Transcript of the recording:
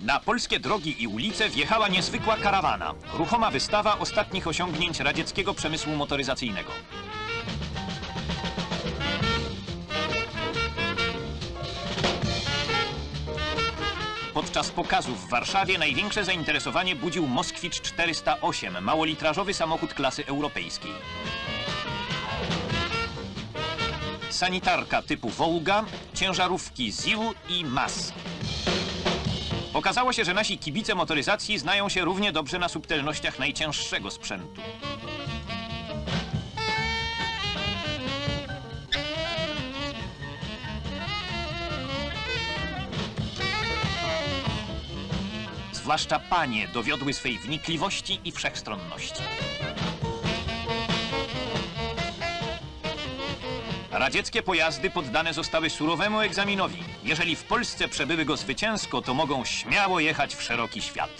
Na polskie drogi i ulice wjechała niezwykła karawana. Ruchoma wystawa ostatnich osiągnięć radzieckiego przemysłu motoryzacyjnego. Podczas pokazu w Warszawie największe zainteresowanie budził Moskwicz 408, małolitrażowy samochód klasy europejskiej. Sanitarka typu Wołga, ciężarówki ZIL i MAS. Okazało się, że nasi kibice motoryzacji znają się równie dobrze na subtelnościach najcięższego sprzętu. Zwłaszcza panie dowiodły swej wnikliwości i wszechstronności. Radzieckie pojazdy poddane zostały surowemu egzaminowi. Jeżeli w Polsce przebyły go zwycięsko, to mogą śmiało jechać w szeroki świat.